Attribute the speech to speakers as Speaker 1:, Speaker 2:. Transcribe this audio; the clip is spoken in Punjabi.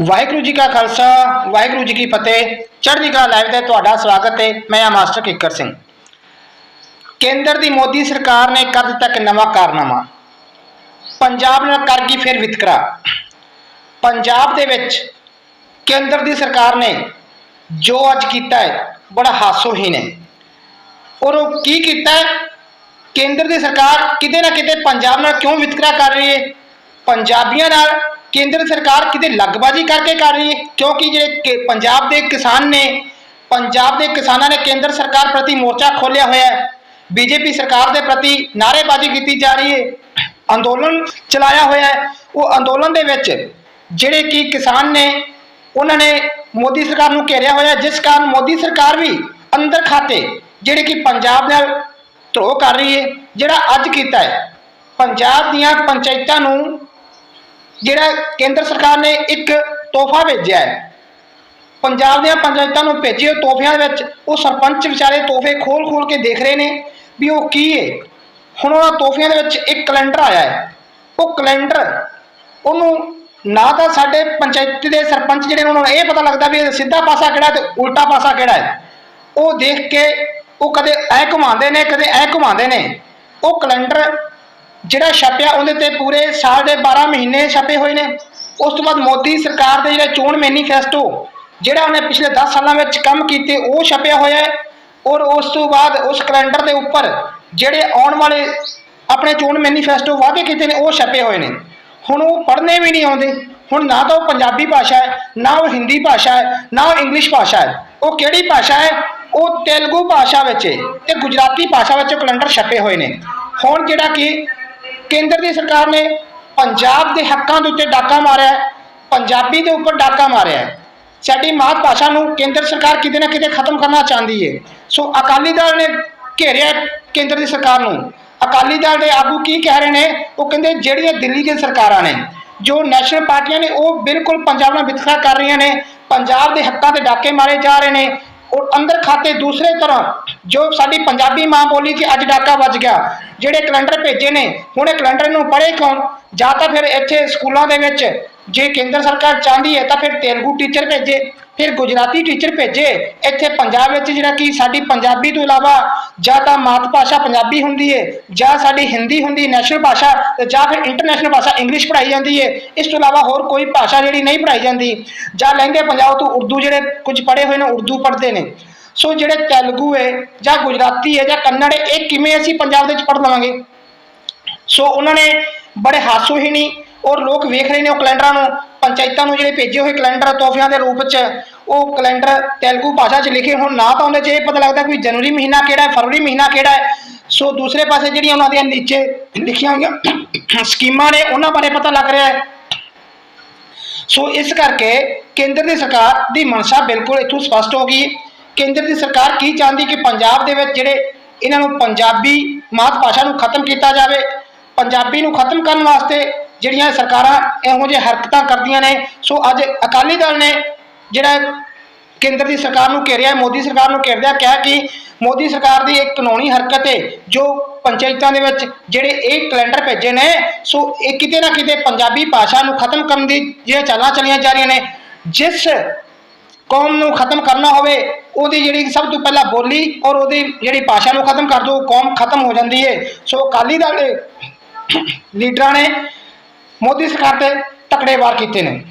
Speaker 1: ਵਾਹਿਗੁਰੂ ਜੀ ਕਾ ਖਾਲਸਾ, ਵਾਹਿਗੁਰੂ ਜੀ ਕੀ ਫਤਿਹ। ਚੜ੍ਹਦੀ ਕਲਾ ਲਾਈਵ ਤੇ ਤੁਹਾਡਾ ਸਵਾਗਤ ਹੈ। ਮੈਂ ਆ ਮਾਸਟਰ ਕਿੱਕਰ ਸਿੰਘ। ਕੇਂਦਰ ਦੀ ਮੋਦੀ ਸਰਕਾਰ ਨੇ ਕਰ ਦਿੱਤਾ ਇੱਕ ਨਵਾਂ ਕਾਰਨਾਮਾ। ਪੰਜਾਬ ਨਾਲ ਕਰ ਗਈ ਫਿਰ ਵਿਤਕਰਾ। ਪੰਜਾਬ ਦੇ ਵਿੱਚ ਕੇਂਦਰ ਦੀ ਸਰਕਾਰ ਨੇ ਜੋ ਅੱਜ ਕੀਤਾ ਹੈ, ਬੜਾ ਹਾਸੋਹੀਨ ਹੈ। ਔਰ ਉਹ ਕੀ ਕੀਤਾ ਕੇਂਦਰ ਦੀ ਸਰਕਾਰ ਕਿਤੇ ਨਾ ਕਿਤੇ ਪੰਜਾਬ ਨਾਲ ਕਿਉਂ ਵਿਤਕਰਾ ਕਰ ਰਹੀ ਹੈ? ਪੰਜਾਬੀਆਂ ਨਾਲ ਕੇਂਦਰ ਸਰਕਾਰ ਕਿਤੇ ਲੱਗਬਾਜੀ ਕਰਕੇ ਕਰ ਰਹੀ ਹੈ? ਕਿਉਂਕਿ ਜਿਹੜੇ ਕਿ ਪੰਜਾਬ ਦੇ ਕਿਸਾਨ ਨੇ, ਪੰਜਾਬ ਦੇ ਕਿਸਾਨਾਂ ਨੇ ਕੇਂਦਰ ਸਰਕਾਰ ਪ੍ਰਤੀ ਮੋਰਚਾ ਖੋਲ੍ਹਿਆ ਹੋਇਆ ਹੈ। ਬੀਜੇਪੀ ਸਰਕਾਰ ਦੇ ਪ੍ਰਤੀ ਨਾਅਰੇਬਾਜ਼ੀ ਕੀਤੀ ਜਾ ਰਹੀ ਹੈ। ਅੰਦੋਲਨ ਚਲਾਇਆ ਹੋਇਆ ਹੈ। ਉਹ ਅੰਦੋਲਨ ਦੇ ਵਿੱਚ ਜਿਹੜੇ ਕਿ ਕਿਸਾਨ ਨੇ, ਉਹਨਾਂ ਨੇ ਮੋਦੀ ਸਰਕਾਰ ਨੂੰ ਘੇਰਿਆ ਹੋਇਆ ਜਿਸ ਕਾਰਨ ਮੋਦੀ ਸਰਕਾਰ ਵੀ ਅੰਦਰ ਖਾਤੇ ਜਿਹੜੇ ਕਿ ਪੰਜਾਬ ਨਾਲ ਧਰੋ ਕਰ ਰਹੀ ਹੈ, ਜਿਹੜਾ ਅੱਜ ਕੀਤਾ ਹੈ। ਪੰਜਾਬ ਦੀਆਂ ਪੰਚਾਇਤਾਂ ਨੂੰ ਜਿਹੜਾ ਕੇਂਦਰ ਸਰਕਾਰ ਨੇ ਇੱਕ ਤੋਹਫਾ ਭੇਜਿਆ ਹੈ। ਪੰਜਾਬ ਦੀਆਂ ਪੰਚਾਇਤਾਂ ਨੂੰ ਭੇਜੇ ਤੋਹਫਿਆਂ ਦੇ ਵਿੱਚ ਉਹ ਸਰਪੰਚ ਵਿਚਾਰੇ ਤੋਹਫੇ ਖੋਲ-ਖੋਲ ਕੇ ਦੇਖ ਰਹੇ ਨੇ ਵੀ ਉਹ ਕੀ ਹੈ। ਹੁਣ ਉਹਨਾਂ ਤੋਹਫਿਆਂ ਦੇ ਵਿੱਚ ਇੱਕ ਕੈਲੰਡਰ ਆਇਆ ਹੈ। ਉਹ ਕੈਲੰਡਰ ਉਹਨੂੰ ਨਾ ਤਾਂ ਸਾਡੇ ਪੰਚਾਇਤ ਦੇ ਸਰਪੰਚ ਜਿਹੜੇ ਨੇ ਉਹਨਾਂ ਨੂੰ ਇਹ ਪਤਾ ਲੱਗਦਾ ਵੀ ਇਹ ਸਿੱਧਾ ਪਾਸਾ ਕਿਹੜਾ ਤੇ ਉਲਟਾ ਪਾਸਾ ਕਿਹੜਾ ਹੈ। ਉਹ ਦੇਖ ਕੇ ਉਹ ਕਦੇ ਐ ਘੁਮਾਉਂਦੇ ਨੇ, ਕਦੇ ਐ ਘੁਮਾਉਂਦੇ ਨੇ। ਉਹ ਕੈਲੰਡਰ ਜਿਹੜਾ ਛਪਿਆ ਉਹਦੇ ਤੇ ਪੂਰੇ ਸਾਲ ਦੇ 12 ਮਹੀਨੇ ਛਪੇ ਹੋਏ ਨੇ। ਉਸ ਤੋਂ ਬਾਅਦ ਮੋਦੀ ਸਰਕਾਰ ਦੇ ਜਿਹੜਾ ਚੋਣ ਮੈਨੀਫੈਸਟੋ, ਜਿਹੜਾ ਉਹਨੇ ਪਿਛਲੇ 10 ਸਾਲਾਂ ਵਿੱਚ ਕੰਮ ਕੀਤੇ, ਉਹ ਛਪਿਆ ਹੋਇਆ ਹੈ। ਔਰ ਉਸ ਤੋਂ ਬਾਅਦ ਉਸ ਕੈਲੰਡਰ ਦੇ ਉੱਪਰ ਜਿਹੜੇ ਆਉਣ ਵਾਲੇ ਆਪਣੇ ਚੋਣ ਮੈਨੀਫੈਸਟੋ ਵਾਅਦੇ ਕੀਤੇ ਨੇ, ਉਹ ਛਪੇ ਹੋਏ ਨੇ। ਹੁਣ ਉਹ ਪੜ੍ਹਨੇ ਵੀ ਨਹੀਂ ਆਉਂਦੇ। ਹੁਣ ਨਾ ਤਾਂ ਉਹ ਪੰਜਾਬੀ ਭਾਸ਼ਾ ਹੈ, ਨਾ ਉਹ ਹਿੰਦੀ ਭਾਸ਼ਾ ਹੈ, ਨਾ ਉਹ ਇੰਗਲਿਸ਼ ਭਾਸ਼ਾ ਹੈ। ਉਹ ਕਿਹੜੀ ਭਾਸ਼ਾ ਹੈ? ਉਹ ਤੇਲਗੂ ਭਾਸ਼ਾ ਵਿੱਚ ਹੈ ਤੇ ਗੁਜਰਾਤੀ ਭਾਸ਼ਾ ਵਿੱਚ ਕੈਲੰਡਰ ਛਪੇ ਹੋਏ ਨੇ। ਹੁਣ ਜਿਹੜਾ ਕਿ ਕੇਂਦਰ ਦੀ ਸਰਕਾਰ ਨੇ ਪੰਜਾਬ ਦੇ ਹੱਕਾਂ ਦੇ ਉੱਤੇ ਡਾਕਾ ਮਾਰਿਆ ਪੰਜਾਬੀ ਦੇ ਉੱਪਰ ਡਾਕਾ ਮਾਰਿਆ ਸਾਡੀ ਮਾਤ ਭਾਸ਼ਾ ਨੂੰ ਕੇਂਦਰ ਸਰਕਾਰ ਕਿਤੇ ਨਾ ਕਿਤੇ ਖਤਮ ਕਰਨਾ ਚਾਹੁੰਦੀ ਹੈ। ਸੋ ਅਕਾਲੀ ਦਲ ਨੇ ਘੇਰਿਆ ਕੇਂਦਰ ਦੀ ਸਰਕਾਰ ਨੂੰ। ਅਕਾਲੀ ਦਲ ਦੇ ਆਗੂ ਕੀ ਕਹਿ ਰਹੇ ਨੇ? ਉਹ ਕਹਿੰਦੇ ਜਿਹੜੀਆਂ ਦਿੱਲੀ ਦੀਆਂ ਸਰਕਾਰਾਂ ਨੇ, ਜੋ ਨੈਸ਼ਨਲ ਪਾਰਟੀਆਂ ਨੇ, ਉਹ ਬਿਲਕੁਲ ਪੰਜਾਬ ਨਾਲ ਵਿਤਕਰਾ ਕਰ ਰਹੀਆਂ ਨੇ। ਪੰਜਾਬ ਦੇ ਹੱਕਾਂ ਤੇ ਡਾਕੇ ਮਾਰੇ ਜਾ ਰਹੇ ਨੇ। ਔਰ ਅੰਦਰ ਖਾਤੇ ਦੂਸਰੇ ਤਰ੍ਹਾਂ, ਜੋ ਸਾਡੀ ਪੰਜਾਬੀ ਮਾਂ ਬੋਲੀ 'ਚ ਅੱਜ ਡਾਕਾ ਵੱਜ ਗਿਆ, ਜਿਹੜੇ ਕੈਲੰਡਰ ਭੇਜੇ ਨੇ, ਹੁਣ ਇਹ ਕੈਲੰਡਰ ਨੂੰ ਪੜ੍ਹੇ ਕੌਣ? ਜਾਂ ਤਾਂ ਫਿਰ ਇੱਥੇ ਸਕੂਲਾਂ ਦੇ ਵਿੱਚ ਜੇ ਕੇਂਦਰ ਸਰਕਾਰ ਚਾਹੁੰਦੀ ਹੈ ਤਾਂ ਫਿਰ ਤੇਲਗੂ ਟੀਚਰ ਭੇਜੇ, ਫਿਰ ਗੁਜਰਾਤੀ ਟੀਚਰ ਭੇਜੇ। ਇੱਥੇ ਪੰਜਾਬ ਵਿੱਚ ਜਿਹੜਾ ਕਿ ਸਾਡੀ ਪੰਜਾਬੀ ਤੋਂ ਇਲਾਵਾ ਜਾਂ ਤਾਂ ਮਾਤ ਭਾਸ਼ਾ ਪੰਜਾਬੀ ਹੁੰਦੀ ਹੈ, ਜਾਂ ਸਾਡੀ ਹਿੰਦੀ ਹੁੰਦੀ ਨੈਸ਼ਨਲ ਭਾਸ਼ਾ, ਤੇ ਜਾਂ ਫਿਰ ਇੰਟਰਨੈਸ਼ਨਲ ਭਾਸ਼ਾ ਇੰਗਲਿਸ਼ ਪੜ੍ਹਾਈ ਜਾਂਦੀ ਹੈ। ਇਸ ਤੋਂ ਇਲਾਵਾ ਹੋਰ ਕੋਈ ਭਾਸ਼ਾ ਜਿਹੜੀ ਨਹੀਂ ਪੜ੍ਹਾਈ ਜਾਂਦੀ। ਜਾਂ ਲਹਿੰਦੇ ਪੰਜਾਬ ਤੋਂ ਉਰਦੂ ਜਿਹੜੇ ਕੁਝ ਪੜ੍ਹੇ ਹੋਏ ਨੇ, ਉਰਦੂ ਪੜ੍ਹਦੇ ਨੇ। ਸੋ ਜਿਹੜੇ ਤੇਲਗੂ ਹੈ, ਜਾਂ ਗੁਜਰਾਤੀ ਹੈ, ਜਾਂ ਕੰਨੜ ਹੈ, ਇਹ ਕਿਵੇਂ ਅਸੀਂ ਪੰਜਾਬ ਦੇ ਵਿੱਚ ਪੜ੍ਹ ਲਵਾਂਗੇ? ਸੋ ਉਹਨਾਂ ਨੇ ਬੜੇ ਹਾਸੋਹੀਣੀ ਔਰ ਲੋਕ ਵੇਖ ਰਹੇ ਨੇ ਉਹ ਕੈਲੰਡਰਾਂ ਨੂੰ, ਪੰਚਾਇਤਾਂ ਨੂੰ ਜਿਹੜੇ ਭੇਜੇ ਹੋਏ ਕੈਲੰਡਰ ਤੋਹਫਿਆਂ ਦੇ ਰੂਪ 'ਚ, ਉਹ ਕੈਲੰਡਰ ਤੇਲਗੂ ਭਾਸ਼ਾ 'ਚ ਲਿਖੇ ਹੁਣ, ਨਾ ਤਾਂ ਉਹਦੇ 'ਚ ਇਹ ਪਤਾ ਲੱਗਦਾ ਕੋਈ ਜਨਵਰੀ ਮਹੀਨਾ ਕਿਹੜਾ ਹੈ, ਫਰਵਰੀ ਮਹੀਨਾ ਕਿਹੜਾ ਹੈ। ਸੋ ਦੂਸਰੇ ਪਾਸੇ ਜਿਹੜੀਆਂ ਉਹਨਾਂ ਦੀਆਂ ਨੀਚੇ ਲਿਖੀਆਂ ਹੋਈਆਂ ਸਕੀਮਾਂ ਨੇ, ਉਹਨਾਂ ਬਾਰੇ ਪਤਾ ਲੱਗ ਰਿਹਾ ਹੈ। ਸੋ ਇਸ ਕਰਕੇ ਕੇਂਦਰ ਦੀ ਸਰਕਾਰ ਦੀ ਮਨਸ਼ਾ ਬਿਲਕੁਲ ਇੱਥੋਂ ਸਪਸ਼ਟ ਹੋ ਗਈ। ਕੇਂਦਰ ਦੀ ਸਰਕਾਰ ਕੀ ਚਾਹੁੰਦੀ ਕਿ ਪੰਜਾਬ ਦੇ ਵਿੱਚ ਜਿਹੜੇ ਇਹਨਾਂ ਨੂੰ ਪੰਜਾਬੀ ਮਾਤ ਭਾਸ਼ਾ ਨੂੰ ਖਤਮ ਕੀਤਾ ਜਾਵੇ, ਪੰਜਾਬੀ ਨੂੰ ਖਤਮ ਕਰਨ ਵਾਸਤੇ ਜਿਹੜੀਆਂ ਸਰਕਾਰਾਂ ਇਹੋ ਜਿਹੇ ਹਰਕਤਾਂ ਕਰਦੀਆਂ ਨੇ, ਸੋ ਅੱਜ ਅਕਾਲੀ ਦਲ ਨੇ ਜਿਹੜਾ ਕੇਂਦਰ ਦੀ ਸਰਕਾਰ ਨੂੰ ਘੇਰਿਆ, ਮੋਦੀ ਸਰਕਾਰ ਨੂੰ ਘੇਰਦਿਆਂ ਕਿਹਾ ਕਿ ਮੋਦੀ ਸਰਕਾਰ ਦੀ ਇੱਕ ਕਾਨੂੰਨੀ ਹਰਕਤ ਹੈ, ਜੋ ਪੰਚਾਇਤਾਂ ਦੇ ਵਿੱਚ ਜਿਹੜੇ ਇਹ ਕੈਲੰਡਰ ਭੇਜੇ ਨੇ, ਸੋ ਇਹ ਕਿਤੇ ਨਾ ਕਿਤੇ ਪੰਜਾਬੀ ਭਾਸ਼ਾ ਨੂੰ ਖਤਮ ਕਰਨ ਦੀ ਜਿਹੜੀਆਂ ਚਾਲਾਂ ਚਲੀਆਂ ਜਾ ਰਹੀਆਂ ਨੇ, ਜਿਸ ਕੌਮ ਨੂੰ ਖਤਮ ਕਰਨਾ ਹੋਵੇ, ਉਹਦੀ ਜਿਹੜੀ ਸਭ ਤੋਂ ਪਹਿਲਾਂ ਬੋਲੀ ਔਰ ਉਹਦੀ ਜਿਹੜੀ ਭਾਸ਼ਾ ਨੂੰ ਖਤਮ ਕਰ ਦੋ ਕੌਮ ਖਤਮ ਹੋ ਜਾਂਦੀ ਹੈ। ਸੋ ਅਕਾਲੀ ਦਲ ਦੇ ਲੀਡਰਾਂ ਨੇ ਮੋਦੀ ਸਰਕਾਰ ਤੇ ਤਕੜੇ ਵਾਰ ਕੀਤੇ ਨੇ।